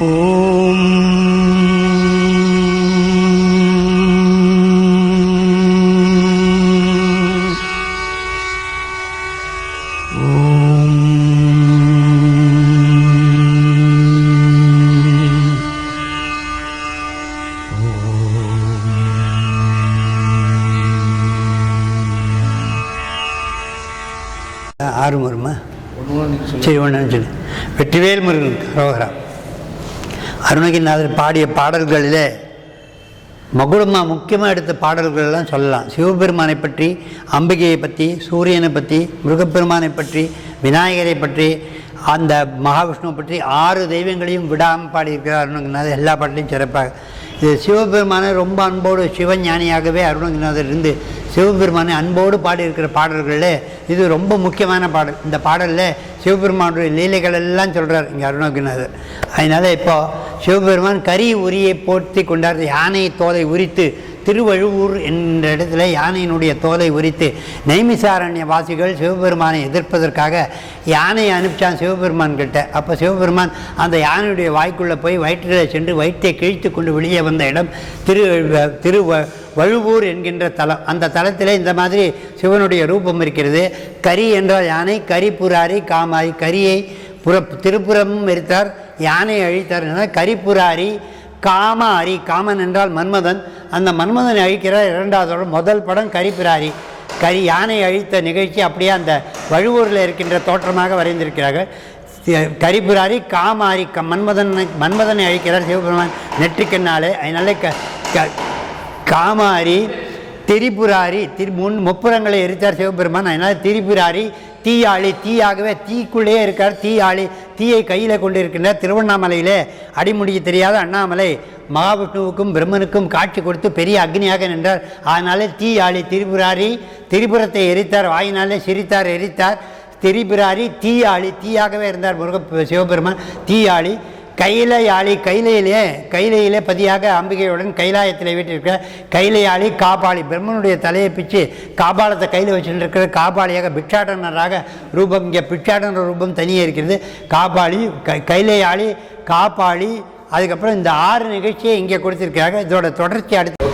ஓம். ஆறு வருமா சரி ஒன்று சொல்லு. வெற்றிவேல் முருகன் ரோகராம் அருணகிரிநாதர் பாடிய பாடல்களிலே மகுடமா முக்கியமாக எடுத்த பாடல்களெல்லாம் சொல்லலாம். சிவபெருமானை பற்றி அம்பிகையை பற்றி சூரியனை பற்றி முருகப்பெருமானை பற்றி விநாயகரை பற்றி அந்த மகாவிஷ்ணுவை பற்றி ஆறு தெய்வங்களையும் விடாமல் பாடியிருக்கிறார் அருணகிரிநாதர் எல்லா பாட்டிலையும் சிறப்பாக. இது சிவபெருமானை ரொம்ப அன்போடு சிவஞானியாகவே அருணகிரிநாதர் இருந்து சிவபெருமானை அன்போடு பாடியிருக்கிற பாடல்களில் இது ரொம்ப முக்கியமான பாடல். இந்த பாடலில் சிவபெருமானுடைய லீலைகள் எல்லாம் சொல்கிறார் இங்கே அருணகிரிநாதர் அதனால் இப்போ சிவபெருமான் கரி உரியை போர்த்தி கொண்டார். யானை தோலை உரித்து திருவழுவூர் என்ற இடத்துல யானையினுடைய தோலை உரித்து நைமிசாரண்ய வாசிகள் சிவபெருமானை எதிர்ப்பதற்காக யானையை அனுப்பிச்சான் சிவபெருமான் கிட்ட. அப்போ சிவபெருமான் அந்த யானையுடைய வாய்க்குள்ளே போய் வயிற்றிலே சென்று வயிற்றை கிழித்து கொண்டு வெளியே வந்த இடம் திரு திரு வ- வழுவூர் என்கின்ற தலம். அந்த தலத்தில் இந்த மாதிரி சிவனுடைய ரூபம் இருக்கிறது. கரி என்றால் யானை கரிபுராரி காமாரி. கரியை புற திருப்புறமும் எரித்தார் யானையை அழித்தார். என்றால் காம காமாரி காமன் என்றால் மன்மதன். அந்த மன்மதனை அழிக்கிறார் இரண்டாவது முதல் படம் கரிபிராரி. கரி யானை அழித்த நிகழ்ச்சி அப்படியே அந்த வழுவூரில் இருக்கின்ற தோற்றமாக வரைந்திருக்கிறார்கள். கரிபுராரி காமாரி க மன்மதனை மன்மதனை அழிக்கிறார் சிவபெருமான் நெற்றிக்கண்ணாலே. அதனால க க- காமாரி திரிபுராரி திரு முன் முப்புறங்களை எரித்தார் சிவபெருமான். அதனால் திரிபுராரி தீயாளி தீயாகவே தீக்குள்ளேயே இருக்கார். தீயாளி தீயை கையில் கொண்டு இருக்கின்றார் திருவண்ணாமலையிலே அடிமுடிக்கு தெரியாத அண்ணாமலை மகாவிஷ்ணுவுக்கும் பிரம்மனுக்கும் காட்சி கொடுத்து பெரிய அக்னியாக நின்றார். அதனாலே தீயாளி திரிபுராரி திரிபுரத்தை எரித்தார். வாயினாலே சிரித்தார் எரித்தார். திரிபுராரி தீயாளி தீயாகவே இருந்தார் முருக சிவபெருமான். தீயாளி கைலையாளி கைலையிலே கைலையிலே பதியாக அம்பிகையுடன் கைலாயத்தில் வீட்டிருக்கிற கைலையாளி காபாளி பிரம்மனுடைய தலையை பிச்சு காபாலத்தை கையில் வச்சுட்டு இருக்கிற காபாளியாக பிட்சாடனராக ரூபம் இங்கே பிட்சாடன ரூபம் தனியே இருக்கிறது. காபாளி கை கைலையாளி காப்பாளி அதுக்கப்புறம் இந்த ஆறு நிகழ்ச்சியை இங்கே கொடுத்துருக்கிறாங்க இதோட தொடர்ச்சி அடுத்து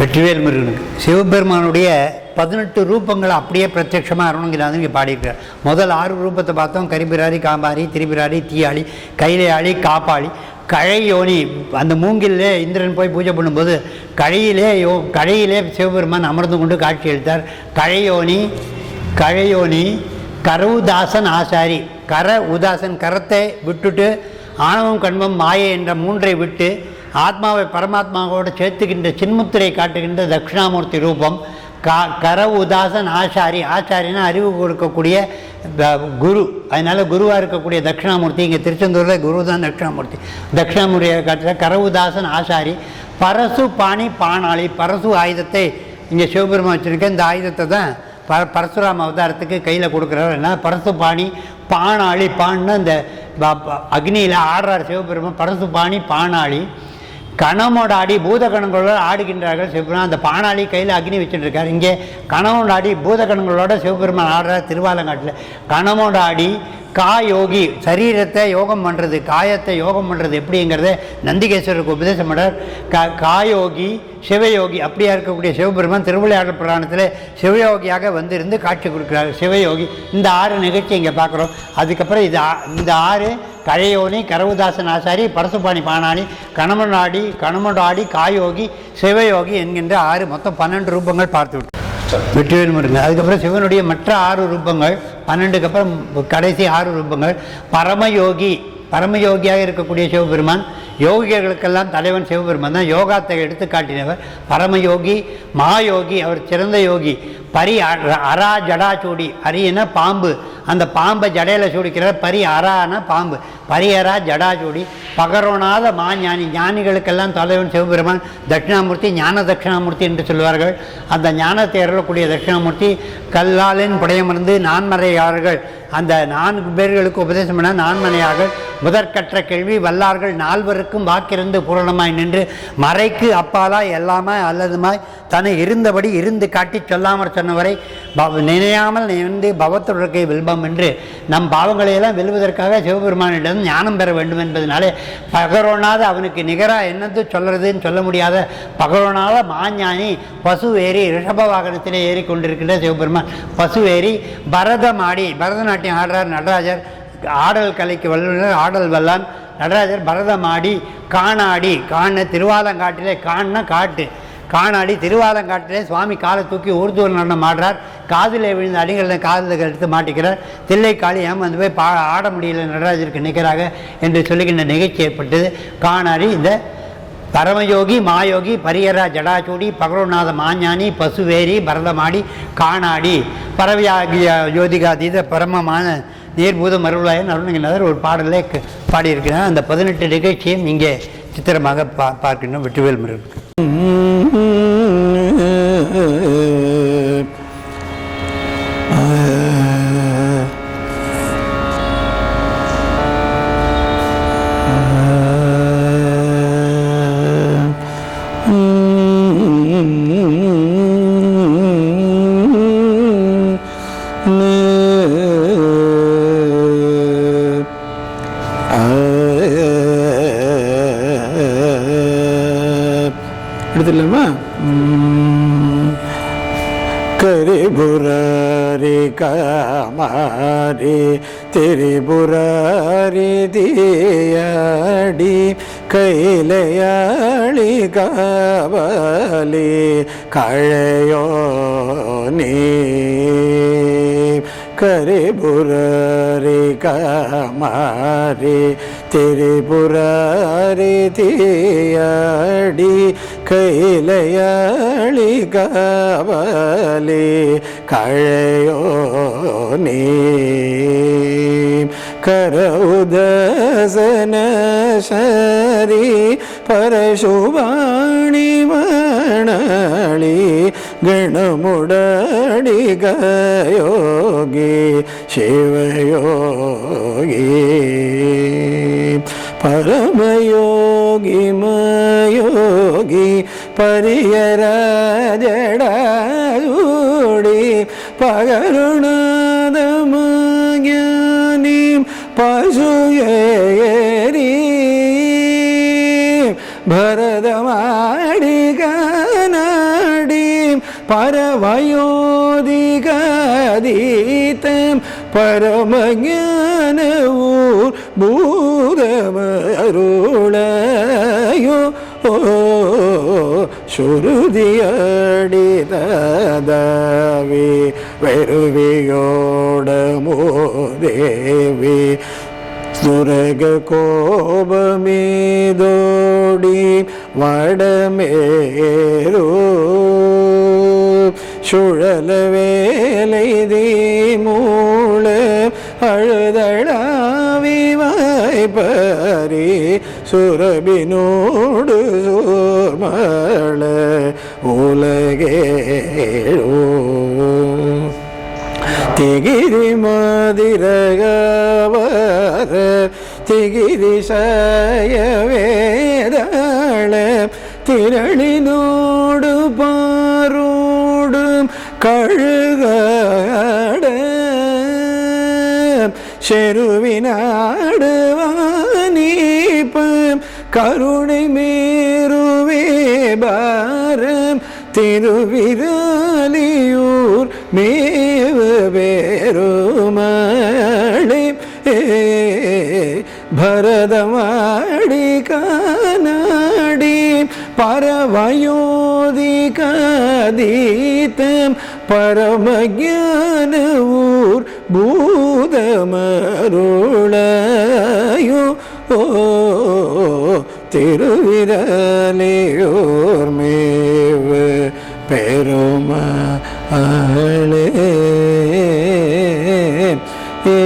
வெற்றிவேல் முருகனுக்கு. சிவபெருமானுடைய பதினெட்டு ரூபங்களை அப்படியே பிரத்யட்சமாக அருணங்கிராதன் இங்கே பாடியிருக்கிறார் முதல் ஆறு ரூபத்தை பார்த்தோம். கரிபிராரி காம்பாரி திரிபிராரி தீயாளி கைலையாளி காப்பாளி கழையோனி. அந்த மூங்கிலே இந்திரன் போய் பூஜை பண்ணும்போது கழையிலே யோ கழையிலே சிவபெருமான் அமர்ந்து கொண்டு காட்சி அளித்தார். கழையோனி கழையோனி கரவுதாசன் ஆசாரி. கர உதாசன் கரத்தை விட்டுட்டு ஆணவம் கண்மம் மாயை என்ற மூன்றை விட்டு ஆத்மாவை பரமாத்மாவோடு சேர்த்துக்கின்ற சின்முத்திரை காட்டுகின்ற தட்சிணாமூர்த்தி ரூபம் கா கர உதாசன் ஆசாரி ஆசாரினா அறிவு கொடுக்கக்கூடிய குரு. அதனால் குருவாக இருக்கக்கூடிய தட்சிணாமூர்த்தி இங்கே திருச்செந்தூரில் குரு தான் தட்சிணாமூர்த்தி. தட்சிணாமூர்த்தியை காட்டுற கரவுதாசன் ஆசாரி பரசு பாணி பாணாளி பரசு ஆயுதத்தை இங்கே சிவபெருமா வச்சுருக்க இந்த ஆயுதத்தை தான் ப பரசுராம அவதாரத்துக்கு கையில் கொடுக்குறாரு. என்ன? பரசு பாணி பாணாளி பான்னு இந்த ப- ப- அக்னியில் ஆடுறார் சிவபெருமா பரசு பாணி பாணாளி. கணமோட ஆடி பூதகணங்களோட ஆடுகின்றார்கள் சிவபெருமான். அந்த பானாளி கையில் அக்னி வச்சுட்டு இருக்கார் இங்கே கணவனோட ஆடி பூதகணங்களோட சிவபெருமான் ஆடுறார் திருவாலங்காட்டில். கணமோட ஆடி கா யோகி சரீரத்தை யோகம் பண்ணுறது காயத்தை யோகம் பண்ணுறது எப்படிங்கிறத நந்திகேஸ்வரருக்கு உபதேசம் பண்ணுறார் க காயோகி சிவயோகி அப்படியா இருக்கக்கூடிய சிவபெருமான் திருவிளையாடல் புராணத்தில் சிவயோகியாக வந்து இருந்து காட்சி கொடுக்குறாரு. சிவயோகி இந்த ஆறு நிகழ்ச்சி இங்கே பார்க்குறோம். அதுக்கப்புறம் இது ஆ- இந்த ஆறு கழையோனி கரவுதாசன் ஆசாரி பரசுபாணி பாணாணி கணமனாடி கணமடாடி காயோகி சிவயோகி என்கின்ற ஆறு மொத்தம் பன்னெண்டு ரூபங்கள் பார்த்து விட்டு வெற்றிவேல் முருகன். அதுக்கப்புறம் சிவனுடைய மற்ற ஆறு ரூபங்கள் பன்னெண்டுக்கு அப்புறம் கடைசி ஆறு ரூபங்கள். பரமயோகி பரமயோகியாக இருக்கக்கூடிய சிவபெருமான் யோகிகளுக்கெல்லாம் தலைவன் சிவபெருமான் தான். யோகாத்தை எடுத்து காட்டினவர் பரமயோகி மகாயோகி அவர் சிறந்த யோகி. பரி அ- ஜடா சூடி. அரியன பாம்பு. அந்த பாம்பை ஜடையில் சூடிக்கிறார். பரி அரான பாம்பு. பரியரா சூடி. பகரோனாத மா ஞானி. ஞானிகளுக்கெல்லாம் தலைவன் சிவபெருமான். தட்சிணாமூர்த்தி ஞான தட்சிணாமூர்த்தி என்று சொல்வார்கள். அந்த ஞானத்தை அருளக்கூடிய தட்சிணாமூர்த்தி கல்லாலின் புடையமர்ந்து நான்மறையார்கள். அந்த நான்கு பேர்களுக்கு உபதேசம் பண்ண நான்மனையார்கள். முதற்கற்ற கேள்வி வல்லார்கள் நால்வருக்கும் வாக்கிருந்து பூரணமாய் நின்று மறைக்கு அப்பாலாய் எல்லாமாய் அல்லதுமாய் தன்னை இருந்தபடி இருந்து காட்டி சொல்லாமற் சொன்னவரை பவ- நினையாமல் நினைந்து பவத்துடற்கை வில்பம் என்று நம் பாவங்களையெல்லாம் வெல்வதற்காக சிவபெருமானிடம் ஞானம் பெற வேண்டும் என்பதனாலே பகரோனாத அவனுக்கு நிகராக என்னது சொல்றதுன்னு சொல்ல முடியாத பகரோனாத மாஞானி பசு ஏறி ரிஷப வாகனத்திலே ஏறி கொண்டிருக்கின்ற சிவபெருமான். பசு ஏறி பரதம் ஆடி பரதநாட்டியம் ஆடுறார் நடராஜர். ஆடல் கலைக்கு வல்லுநர் ஆடல் வல்லான். நடராஜர் பரதம் ஆடி காணாடி காண திருவாலங்காட்டிலே காண காட்டு. காணாடி திருவாலங்காட்டிலே சுவாமி காலை தூக்கி ஊர்தூர் நடனம் ஆடுறார். காதில் விழுந்த அடிகளில் காதில் எடுத்து மாட்டிக்கிறார். தில்லைக்காளி ஏமாந்து போய் பா ஆட முடியல நடராஜருக்கு நிற்கிறாங்க என்று சொல்லுகின்ற நிகழ்ச்சி ஏற்பட்டது. காணாடி இந்த பரமயோகி மாயோகி பரியரா ஜடாச்சூடி பகரோநாத மாஞானி பசுவேரி பரதமாடி காணாடி. பரவியாகிய ஜோதிகாதீத பரமமான நீர்பூத மருளாயன் அருணகிரிநாதர் ஒரு பாடலே பாடியிருக்கிறார். அந்த பதினெட்டு நிகழ்ச்சியும் இங்கே சித்திரமாக பா பார்க்கின்றோம். வெற்றிவேல் முருகன். mm-hmm. எடுத்துடலாமா கரிபுராரி காமாரி திரிபுராரி தியாடி கைலையாளி காவலி கழையோ நீ கரிபுராரி காமாரி திரிபுராரி കൈലയളികവലി കഴയോ നീ കരൗദസന ശരി പരശുവാണി മണളി ഗണമുടടികയോഗി ശിവയോഗി പരമയോ യോഗിമയോഗി പരിയരാജടായൂടി പകരുണതമജ്ഞാനീം പശുയേരി ഭരതമാടികനാടീം പരവയോധികാതീതം പരമജ്ഞാനവും ഭൂതമരുള ಓ ಶುರುದಿಯಡಿದವಿ வெறுவியோடமோ தேவி துரக கோபமேதோடி வடமேரோ சுழல வேலை தீ மூள அழுதழா பரி சுரபினோடு சூர்மள உலகேழோ. திகிரி மாதிரகவர திகிரி சயவேதாள திரளினோடு பாரோடும் கழுகாட செருவினார் கருணை மேருவே பாரம் திருவிராலியூர் மேவு பேருமாளி பரதமாடி காநாடி பரவயோதிகாதீத்தம் பரமஜான ஊர் பூதமருளையோ. ஓ திருவிரலையோர் மேவு பெருமாளே. ஏ